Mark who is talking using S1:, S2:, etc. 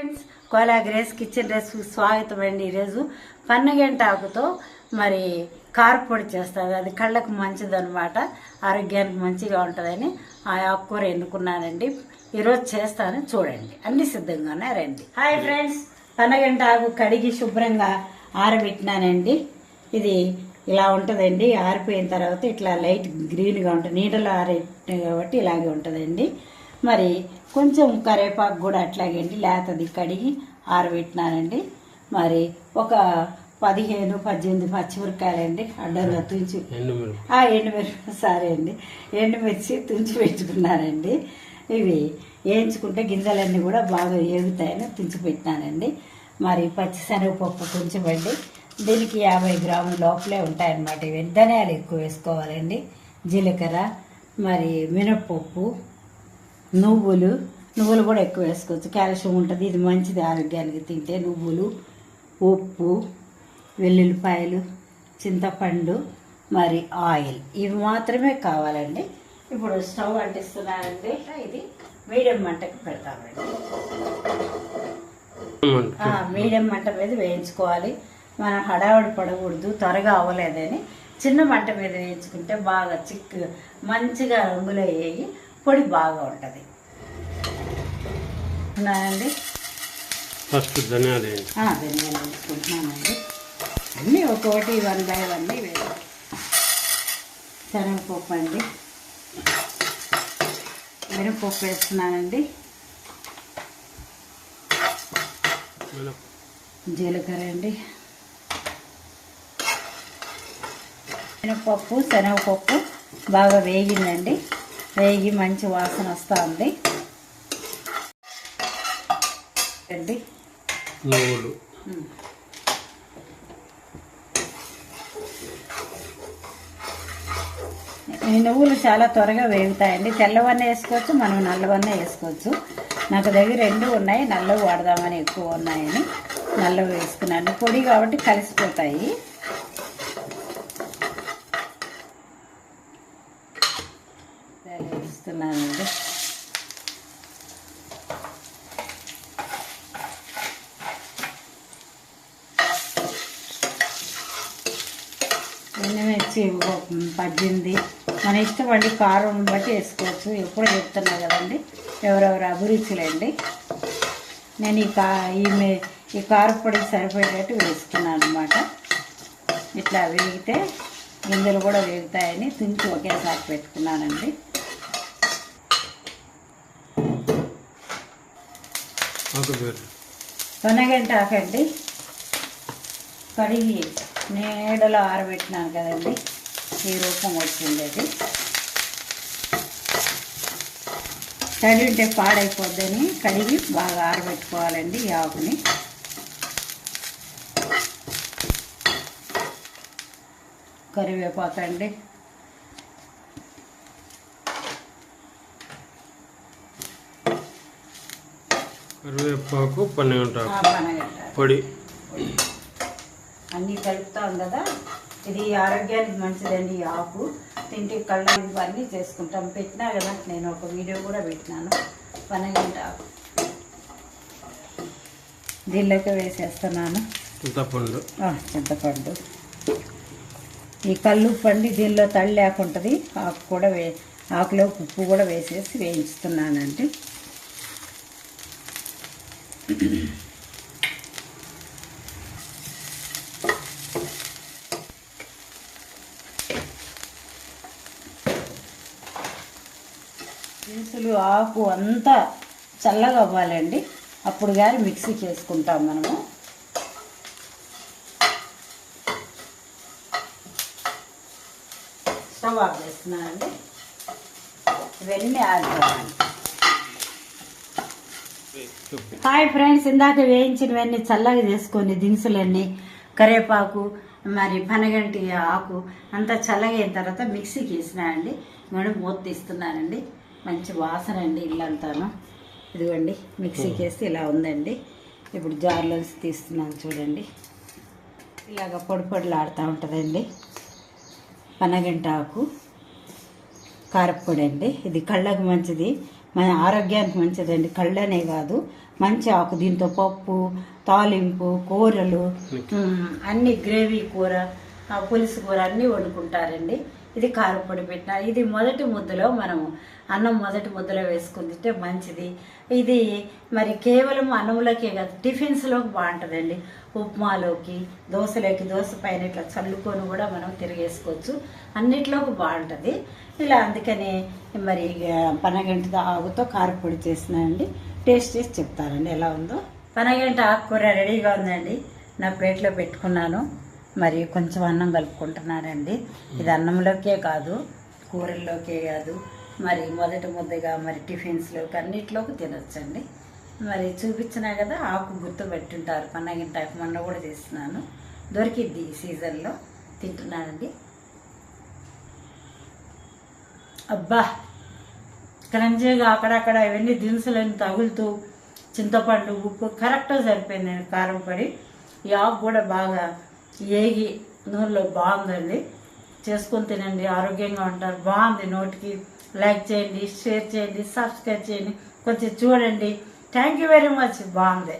S1: Friends Kola Grace kitchen recipe స్వాగతం అండి ఈరోజు. పన్నగంట ఆకుతో మరి కారపొడి చేస్తుంది అది కళ్ళకు మంచిదనమాట ఆరోగ్యానికి మంచిగా ఉంటుందని ఆ ఆకుకూర ఎన్నుకున్నానండి. ఈరోజు చేస్తాను. చూడండి. అన్ని సిద్ధంగానే రండి. హాయ్ ఫ్రెండ్స్ పన్నగంటాకు కడిగి శుభ్రంగా ఆరబెట్టినానండి. ఇది ఇలా ఉంటుందండి. ఆరిపోయిన తర్వాత ఇట్లా లైట్ గ్రీన్గా ఉంటుంది నీడలో ఆరేట్టు కాబట్టి ఇలాగే ఉంటుందండి. మరి కొంచెం కరేపాకు కూడా అట్లాగండి లేతది కడిగి ఆరబెట్టినానండి. మరి ఒక పదిహేను పద్దెనిమిది పచ్చిమిరకాయలండి అడ్డంగా తుంచి
S2: ఎండుమిరప
S1: సరే అండి. ఎండుమిర్చి తుంచి పెట్టుకున్నానండి. ఇవి వేయించుకుంటే గింజలన్నీ కూడా బాగా ఏగుతాయని తుంచి పెట్టినానండి. మరి పచ్చిశనగపప్పు కొంచెం అండి దీనికి యాభై గ్రాముల లోపలే ఉంటాయన్నమాట ఇవి. ధనియాలు ఎక్కువ వేసుకోవాలండి. జీలకర్ర మరి మినప్పప్పు నువ్వులు నువ్వులు కూడా ఎక్కువ వేసుకోవచ్చు. కాల్షియం ఉంటుంది ఇది మంచిది ఆరోగ్యానికి తింటే. నువ్వులు ఉప్పు వెల్లుల్లిపాయలు చింతపండు మరి ఆయిల్. ఇవి మాత్రమే కావాలండి. ఇప్పుడు స్టవ్ అంటిస్తున్నానండి. ఇది మీడియం మంటకి పెడతామండి. మీడియం మంట మీద వేయించుకోవాలి. మనం హడావుడి పడకూడదు త్వరగా అవ్వలేదని. చిన్న మంట మీద వేయించుకుంటే బాగా చిక్కు మంచిగా రంగులో వేయి పొడి బాగా ఉంటుంది. ఉన్నాయండి?
S2: ఫస్ట్ ధనియాలు
S1: ధనియాలు వేసుకుంటున్నానండి. అన్నీ ఒక్కొక్కటి వన్ బై వన్ శనగపప్పు అండి. మినపప్పు వేస్తున్నానండి. జీలకర్ర అండి. మినపప్పు శనగపప్పు బాగా వేగిందండి. వేగి మంచి వాసన వస్తూ ఉంది అండి
S2: నువ్వులు
S1: ఈ నువ్వులు చాలా త్వరగా వేగుతాయండి. తెల్లవన్న వేసుకోవచ్చు మనం నల్లవన్న వేసుకోవచ్చు. నాకు దగ్గర రెండు ఉన్నాయి నల్లవి వాడదామని ఎక్కువ ఉన్నాయని నల్లవి వేసుకున్నాను. పొడి కాబట్టి కలిసిపోతాయి. వేస్తున్నానండి ఎండుమిర్చి ఒక పద్దెనిమిది. మన ఇష్టపడి కారం బట్టి వేసుకోవచ్చు. ఎప్పుడు చెప్తున్నా కదండి ఎవరెవరు అభిరుచులండి. నేను ఈ కా ఈ మే- ఈ కారపొడికి సరిపోయేటట్టు వేసుకున్నాను అనమాట ఇట్లా వేగితే గింజలు కూడా వేగుతాయని తుంచి ఒకేసారి పెట్టుకున్నానండి. తొనగంట ఆకండి. కడిగి నీడలో ఆరబెట్టినాను కదండి. ఈ రూపం వచ్చింది అది తడి ఉంటే పాడైపోద్దని కడిగి బాగా ఆరబెట్టుకోవాలండి ఈ ఆకుని. కరివేపాకండి.
S2: కరివేపాకు పన్నెండు పొడి.
S1: అన్నీ కలుపుతాం కదా. ఇది ఆరోగ్యానికి మంచిదండి ఈ ఆకు. తింటే కళ్ళ ఇవన్నీ చేసుకుంటాం. పెట్టినా కదా నేను ఒక వీడియో కూడా పెట్టినాను. పనగంట ఆకు. దీనిలోకి వేసేస్తున్నాను.
S2: చింతపండు.
S1: చింతపండు. ఈ కళ్ళు పండి దీనిలో తడి లేకుంటుంది. ఆకు కూడా వే ఆకులో ఉప్పు కూడా వేసేసి వేయించుతున్నానండి. దినుసులు ఆకు అంతా చల్లగా అవ్వాలండి. అప్పుడు కానీ మిక్సీకి వేసుకుంటాం మనము. స్టవ్ ఆఫ్ చేస్తున్నానండి. ఇవన్నీ ఆగిపోవాలి హాయ్ ఫ్రెండ్స్ ఇందాక వేయించినవన్నీ చల్లగా చేసుకొని దినుసులన్నీ కరివేపాకు మరి పనగంటి ఆకు అంతా చల్లగా అయిన తర్వాత మిక్సీకి వేసినానండి. మేడం మూత తీస్తున్నానండి. మంచి వాసన అండి ఇల్లంతాను. ఇదిగోండి మిక్సీకి వేస్తే ఇలా ఉందండి. ఇప్పుడు జార్లోంచి తీస్తున్నాను చూడండి. ఇలాగ పొడి పొడిలాడుతూ ఉంటుందండి. పనగంట ఆకు కారప్పొడి అండి. ఇది కళ్ళకు మంచిది. మన ఆరోగ్యానికి మంచిదండి. కళ్ళనే కాదు మంచి ఆకు దీంతో పప్పు తాలింపు కూరలు అన్ని గ్రేవీ కూర పులుసు కూర అన్నీ వండుకుంటారండి. ఇది కారపొడి పెట్టిన ఇది మొదటి ముద్దలో మనము అన్నం మొదటి ముద్దలో వేసుకుని తింటే మంచిది. ఇది మరి కేవలం అన్నంలోకే కాదు టిఫిన్స్లోకి బాగుంటుందండి. ఉప్మాలోకి దోశలోకి దోశ పైన ఇట్లా చల్లుకొని కూడా మనం తిరిగేసుకోవచ్చు. అన్నిట్లోకి బాగుంటుంది. ఇలా అందుకని మరి పనగంట ఆకుతో కారపొడి చేసినానండి. టేస్ట్ చేసి చెప్తారండి ఎలా ఉందో. పనగంట ఆకుకూర రెడీగా ఉందండి. నా ప్లేట్లో పెట్టుకున్నాను. మరి కొంచెం అన్నం కలుపుకుంటున్నానండి ఇది అన్నంలోకే కాదు కూరల్లోకే కాదు. మరి మొదటి ముద్దగా మరి టిఫిన్స్లోకి అన్నిట్లోకి తినొచ్చండి. మరి చూపించినా కదా ఆకు గుర్తు పెట్టుంటారు. టైపు మొన్న కూడా చేస్తున్నాను. దొరికిద్ది ఈ సీజన్లో. తింటున్నానండి. అబ్బా! క్రంచీగా అక్కడక్కడ ఇవన్నీ దినుసులను తగులుతూ చింతపండు ఉప్పు కరెక్ట్గా సరిపోయింది కారం పడి. ఈ ఆకు కూడా బాగా ఏగి నూనెలో బాగుందండి. చేసుకొని తినండి ఆరోగ్యంగా ఉంటారు. బాగుంది నోటికి. లైక్ చేయండి షేర్ చేయండి సబ్స్క్రైబ్ చేయండి. కొంచెం చూడండి. Thank you very much. బాగుంది.